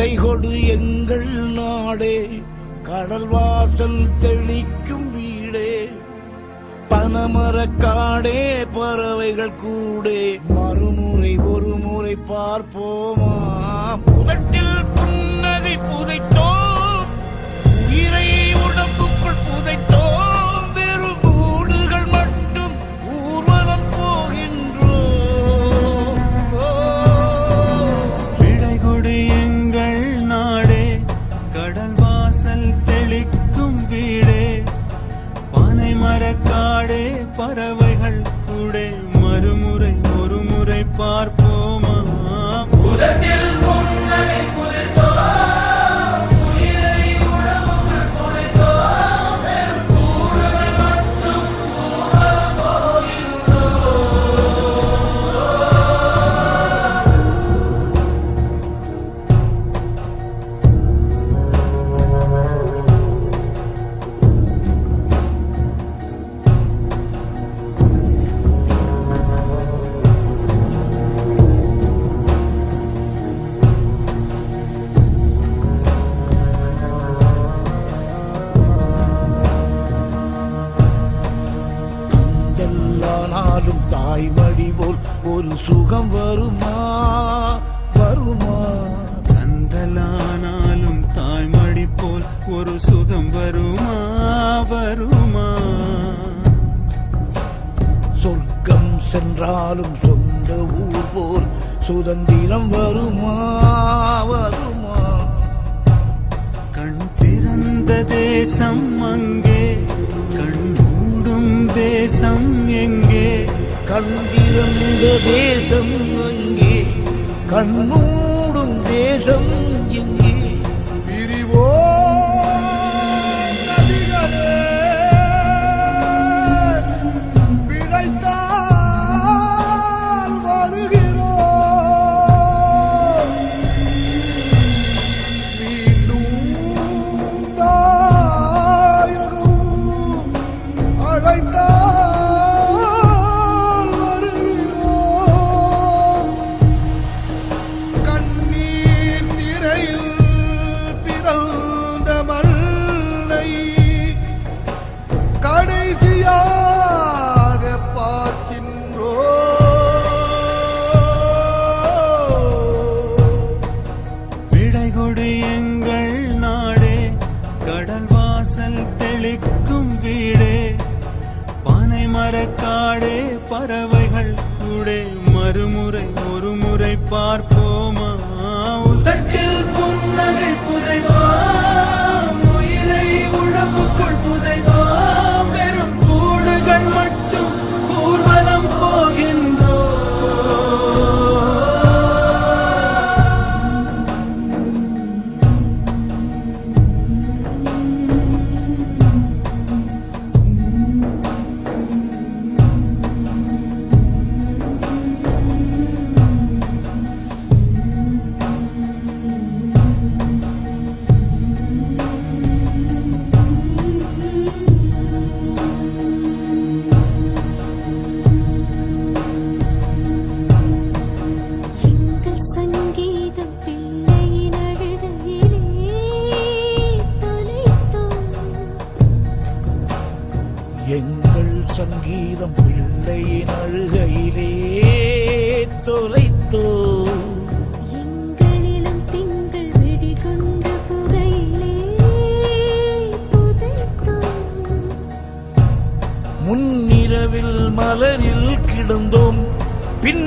விடை கொடு எங்கள் நாடே. கடல் வாசல் தெளிக்கும் வீடே. பனமரக்காடே பறவைகள் கூடே. மறுமுறை ஒரு முறை பார்ப்போமா? புதட்டில் புன்னகை புதைத்தோம். உயிரை உடம்புக்குள் புதைத்தோம். பறவைகள் கூடே மறுமுறை ஒருமுறை பார்ப்ப ஒரு சுகம் வருமா? வருமா? கந்தலானாலும் தாய்மடி போல் ஒரு சுகம் வருமா? வருமா? சொர்க்கம் சென்றாலும் சொந்த ஊர் போல் சுதந்திரம் வருமா? வருமா? கண் திறந்த தேசம் அங்கே கண் மூடும் தேசம் கண்டிருந்த தேசம் அங்கே கண்ணூடும் தேசம் இங்கே. மரக்காடே பறவைகள் கூட மறுமுறை ஒரு முறை பார்ப்போமா? உதட்டில் புன்னகை புதைவா? எங்கள் சங்கீதம் பிள்ளையின் அழுகையிலே தொலைத்தோ? எங்களிடம் திங்கள் வெடிகொண்ட புகையிலே புதைத்தோம் முன்னிரவில் மலரில் கிடந்தோம் பின்